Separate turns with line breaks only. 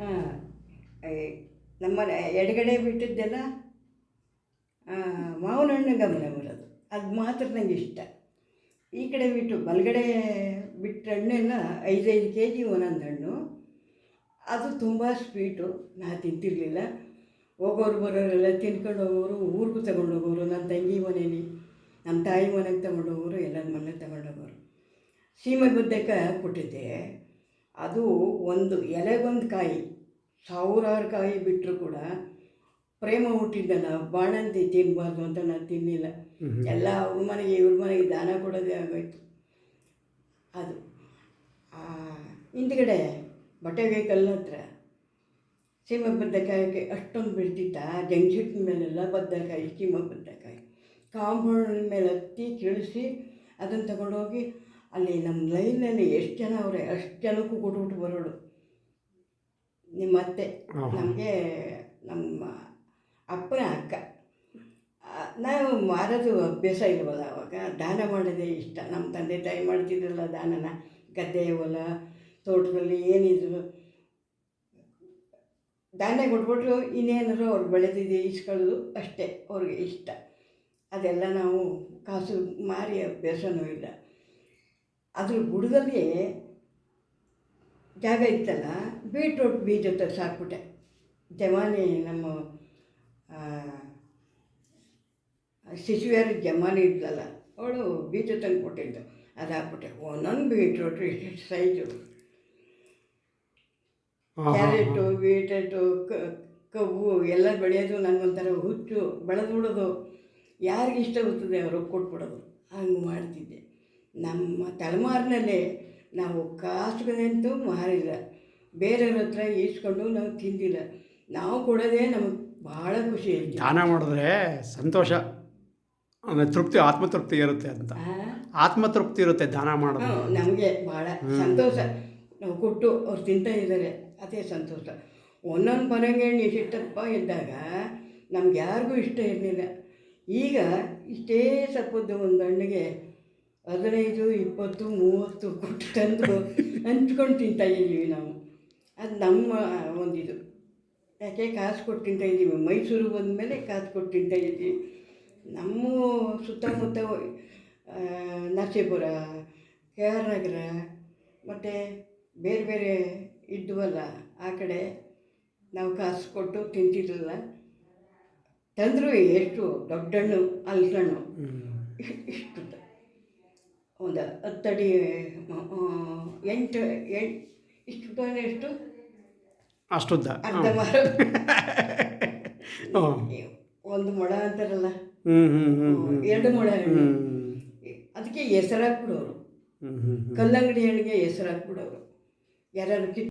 ಹಾಂ ನಮ್ಮನೆ ಎಡಗಡೆ ಬಿಟ್ಟಿದ್ದೆಲ್ಲ ಮಾವಿನ ಹಣ್ಣು ಗಮನ ಬರೋದು. ಅದು ಮಾತ್ರ ನನಗೆ ಇಷ್ಟ. ಈ ಕಡೆ ಬಿಟ್ಟು ಬಲಗಡೆ ಬಿಟ್ಟ ಹಣ್ಣೆಲ್ಲ ಐದೈದು ಕೆ ಜಿ ಒಂದೊಂದು ಹಣ್ಣು. ಅದು ತುಂಬ ಸ್ವೀಟು. ನಾ ತಿಂತಿರಲಿಲ್ಲ. ಹೋಗೋರು ಬರೋರೆಲ್ಲ ತಿನ್ಕೊಂಡು ಹೋಗೋರು, ಊರಿಗೂ ತಗೊಂಡು ಹೋಗೋರು ನನ್ನ ತಂಗಿ ಮನೇಲಿ ನಮ್ಮ ತಾಯಿ ಮನೆಗೆ ತಗೊಂಡು ಹೋಗೋರು, ಎಲ್ಲರ ಮನೆಗೆ ತಗೊಂಡು ಹೋಗೋರು. ಸೀಮೆ ಬದನೆಕಾಯಿ ಕೊಟ್ಟಿದ್ದೆ ಅದು ಒಂದು ಎಲೆಗೊಂದು ಕಾಯಿ ಸಾವಿರಾರು ಕಾಯಿ ಬಿಟ್ಟರು ಕೂಡ ಪ್ರೇಮ ಹುಟ್ಟಿದ್ದಲ್ಲ ಬಾಣಂತಿ ತಿನ್ನಬಾರ್ದು ಅಂತ ನಾನು ತಿನ್ನಿಲ್ಲ. ಎಲ್ಲ ಅವ್ರ ಮನೆಗೆ ಇವ್ರ ಮನೆಗೆ ದಾನ ಕೊಡೋದೇ ಆಗೋಯ್ತು. ಅದು. ಹಿಂದ್ಗಡೆ ಬಟ್ಟೆ ವೆಹಿಕಲ್ ಹತ್ರ ಸೀಮೆ ಅಷ್ಟೊಂದು ಬೆಳೆದಿತ್ತ ಜಂಕ್ಷನ್ ಮೇಲೆಲ್ಲ ಬದನೆಕಾಯಿ ಸೀಮೆ ಬದನೆಕಾಯಿ ಕಾಂಪೌಂಡ್ ಮೇಲೆ ಹತ್ತಿ ಕೀಳಿಸಿ ಅದನ್ನು ತಗೊಂಡೋಗಿ ಅಲ್ಲಿ ನಮ್ಮ ಲೈನಲ್ಲಿ ಎಷ್ಟು ಜನ ಅವರೇ ಅಷ್ಟು ಜನಕ್ಕೂ ಕೊಟ್ಬಿಟ್ಟು ಬರೋಳು. ನಿಮ್ಮ ಅತ್ತೆ ನಮಗೆ ನಮ್ಮ ಅಪ್ಪನ ಅಕ್ಕ. ನಾವು ಮಾರೋದು ಅಭ್ಯಾಸ ಇಲ್ವಲ್ಲ ಅವಾಗ? ದಾನ ಮಾಡೋದೇ ಇಷ್ಟ. ನಮ್ಮ ತಂದೆ ತಾಯಿ ಮಾಡ್ತಿದ್ರಲ್ಲ ದಾನನ. ಗದ್ದೆ ಹೊಲ ತೋಟದಲ್ಲಿ ಏನಿದ್ರು. ದಾನ ಕೊಟ್ಬಿಟ್ರು ಇನ್ನೇನಾದ್ರು ಅವ್ರು ಬೆಳೆದಿದ್ದು ಇಸ್ಕೊಳ್ಳೋದು ಅಷ್ಟೇ ಅವ್ರಿಗೆ ಇಷ್ಟ. ಅದೆಲ್ಲ ನಾವು ಕಾಸು ಮಾರಿ ಅಭ್ಯಾಸನೂ ಇಲ್ಲ. ಅದ್ರ ಬುಡದಲ್ಲಿ ಜಾಗ ಇತ್ತಲ್ಲ ಬೀಟ್ರೋಟ್ ಬೀಜ ತರಿಸಿ ಹಾಕ್ಬಿಟ್ಟೆ. ಜಮಾನಿ ನಮ್ಮ ಶಿಶುವಿಯರ ಜಮಾನಿ ಇದ್ಲಲ್ಲ ಅವಳು ಬೀಜ ತಂದು ಕೊಟ್ಟಿದ್ದು ಅದು ಹಾಕ್ಬಿಟ್ಟೆ. ಒಂದೊಂದು ಬೀಟ್ರೂಟ್ ಇಷ್ಟು ಸೈಜು. ಕ್ಯಾರೆಟು ಬೀಟ್ರೂಟು ಕಬ್ಬು ಎಲ್ಲ ಬೆಳೆಯೋದು ನನಗೊಂಥರ ಹುಚ್ಚು ಬೆಳೆದು ಬಿಡೋದು ಯಾರಿಗಿಷ್ಟ ಬರ್ತದೆ ಅವರು ಕೊಟ್ಬಿಡೋದು. ಹಂಗೆ ಮಾಡ್ತಿದ್ದೆ. ನಮ್ಮ ತಲೆಮಾರಿನಲ್ಲೇ ನಾವು ಕಾಸುಗಳಂತೂ ಮಾರಿಲ್ಲ. ಬೇರೆಯವ್ರ ಹತ್ರ ಈಸ್ಕೊಂಡು ನಾವು ತಿಂದಿಲ್ಲ. ನಾವು ಕೊಡೋದೇ ನಮಗೆ ಭಾಳ ಖುಷಿ
ದಾನ ಮಾಡಿದ್ರೆ ಸಂತೋಷ. ಆಮೇಲೆ ತೃಪ್ತಿ ಆತ್ಮತೃಪ್ತಿ ಇರುತ್ತೆ ಅಂತ. ಆತ್ಮತೃಪ್ತಿ ಇರುತ್ತೆ ದಾನ ಮಾಡೋದು.
ನಮಗೆ ಭಾಳ ಸಂತೋಷ. ನಾವು ಕೊಟ್ಟು ಅವ್ರು ತಿಂತಾ ಇದ್ದಾರೆ ಅದೇ ಸಂತೋಷ. ಒಂದೊಂದು ಮನೆಗೆ ಇಷ್ಟಪ್ಪ ಇದ್ದಾಗ ನಮ್ಗೆ ಯಾರಿಗೂ ಇಷ್ಟ ಇರಲಿಲ್ಲ. ಈಗ ಇಷ್ಟೇ ಸಪ್ಪದ್ದು ಒಂದು ಹಣ್ಣಿಗೆ ಹದಿನೈದು ಇಪ್ಪತ್ತು ಮೂವತ್ತು ಕೊಟ್ಟು ತಂದು ಹಂಚ್ಕೊಂಡು ತಿಂತಾ ಇದ್ದೀವಿ ನಾವು. ಅದು ನಮ್ಮ ಒಂದಿದು. ಯಾಕೆ ಕಾಸು ಕೊಟ್ಟು ತಿಂತಾ ಇದ್ದೀವಿ? ಮೈಸೂರು ಬಂದಮೇಲೆ ಕಾಸು ಕೊಟ್ಟು ತಿಂತಾ ಇದ್ದೀವಿ. ನಮ್ಮ ಸುತ್ತಮುತ್ತ ನರಸೀಪುರ ಕೆ ಆರ್ ನಗರ ಮತ್ತು ಬೇರೆ ಬೇರೆ ಇದ್ವಲ್ಲ ಆ ಕಡೆ ನಾವು ಕಾಸು ಕೊಟ್ಟು ತಿಂತಿರಲಿಲ್ಲ ತಂದರೂ ಎಷ್ಟು ದೊಡ್ಡ ಹಣ್ಣು ಹಣ್ಣು. ಇಷ್ಟು ಒಂದು ಹತ್ತಡಿ ಎಂಟು ಎಂಟು ಇಷ್ಟು ಎಷ್ಟು
ಅಷ್ಟುದ್ದ.
ಅರ್ಧ ಮರ. ಒಂದು ಮೊಳ ಅಂತಾರಲ್ಲ? ಎರಡು ಮೊಳ ಅದಕ್ಕೆ ಹೆಸರಾಕ್ಬಿಡೋರು. ಕಲ್ಲಂಗಡಿ ಹಣ್ಣಿಗೆ ಹೆಸರಾಕ್ಬಿಡೋರು. ಯಾರು ಕಿತ್ತು